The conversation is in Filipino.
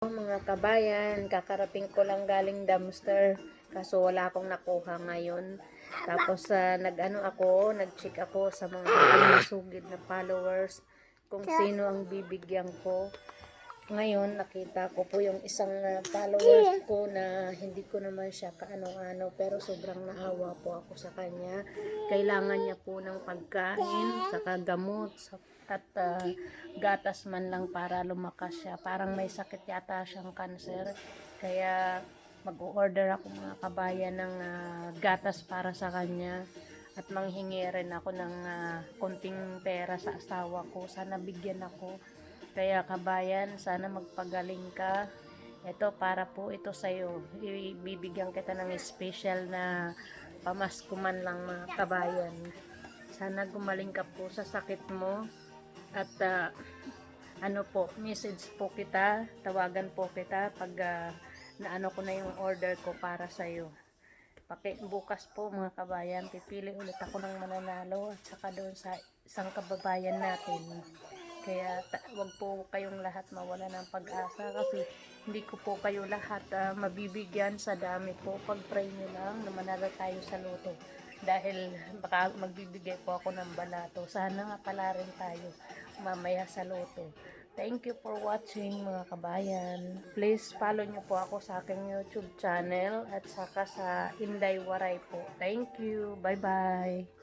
Mga kabayan, kakarating ko lang galing dumpster. Kaso wala akong nakuha ngayon. Tapos ah, nag-ano ako, nag-check ako sa mga masugid na followers kung sino ang bibigyan ko. Ngayon, nakita ko po yung isang ah, followers ko na hindi ko naman siya kaano-ano pero sobrang naawa po ako sa kanya. Kailangan niya po ng pagkain, saka gamot, sa- at ah, gatas man lang para lumakas siya. Parang may sakit yata siyang cancer. Kaya mag-order ako mga kabayan ng ah, gatas para sa kanya at manghingi rin ako ng ah, konting pera sa asawa ko. Sana bigyan ako. Kaya kabayan, sana magpagaling ka. Ito para po ito sa iyo. Ibibigyan kita ng special na pamasko man lang mga kabayan. Sana gumaling ka po sa sakit mo. At ah, ano po, message po kita, tawagan po kita pag ah, naano ko na yung order ko para sa iyo. Paki, bukas po mga kabayan, pipili ulit ako ng mananalo at saka doon sa isang kababayan natin. Kaya wag po kayong lahat mawala ng pag-asa kasi hindi ko po kayo lahat ah, mabibigyan sa dami po. Pag-pray nyo lang na manalo tayo sa loto. Dahil baka magbibigay po ako ng balato. Sana nga pala rin tayo mamaya sa loto. Thank you for watching mga kabayan. Please follow nyo po ako sa aking YouTube channel at saka sa Inday Waray po. Thank you. Bye-bye.